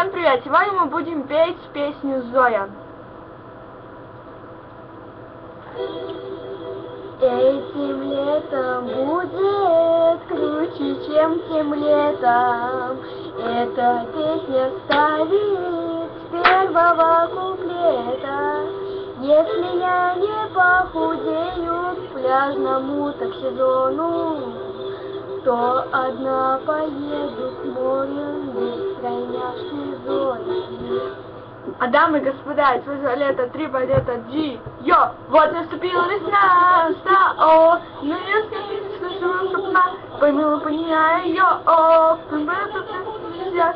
Всем привет! Сегодня мы будем петь песню Зоя. Этим летом будет круче, чем тем летом. Эта песня ставит с первого куплета. Если я не похудею к пляжному так сезону, то одна поеду А дамы и господа, свое лето, три балета G. Йо, вот наступила весна, ста, о, ну если не слышала шепна, поймила, понимая, йо, о, я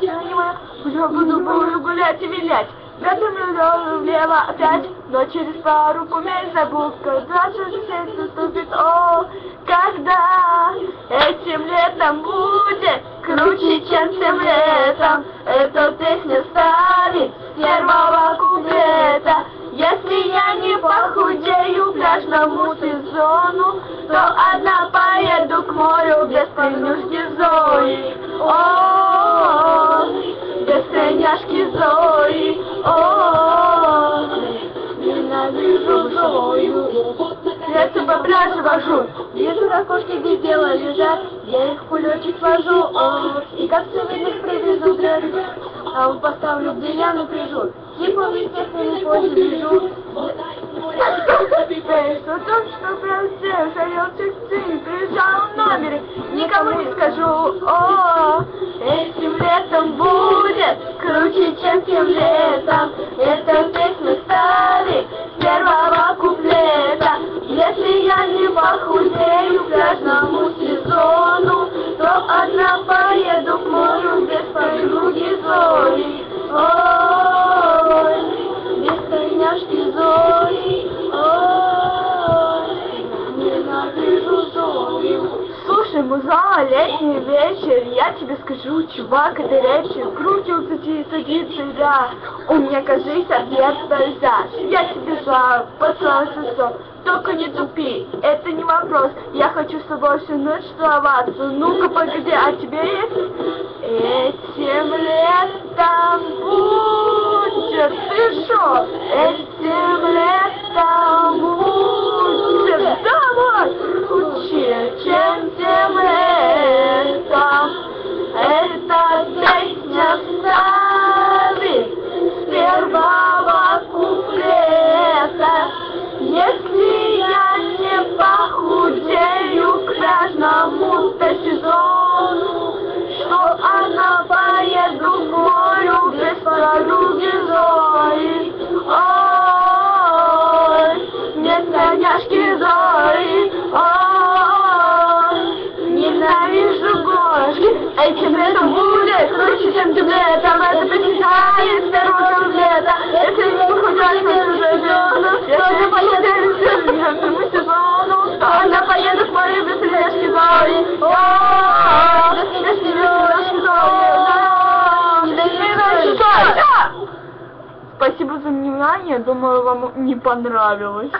уже буду, буду гулять и вилять. Готовлю влево опять, но через пару помесь забыл, когда же сердце ступит, о, когда этим летом будет круче, чем тем летом, эта песня ставит с первого куплета. Если я не похудею к пляжному сезону, то одна поеду к морю без поймушки Зои. О, без тройняшки Зои. О, ненавижу Зою. Я по пляжу вожу, вижу ракушки, где дело лежат, я их в кулечек сложу, о, и как цветных привезу, блядь, а вот поставлю, я напряжу, типа в естественной позе лежу. Что то, что прям здесь, шарил часы, приезжал в номере, никому не скажу, о, этим летом будет круче, чем тем летом, эта песня Слушай, муза, летний вечер, я тебе скажу, чувак, это рэпчик, крутился и садится, да. У меня, кажись, ответ дождя. Я тебе за поцелуй сосок. Только не тупи, это не вопрос. Я хочу с тобой всю ночь целоваться. Ну-ка, погоди, а тебе есть? Этим Спасибо за внимание, думаю, вам не понравилось.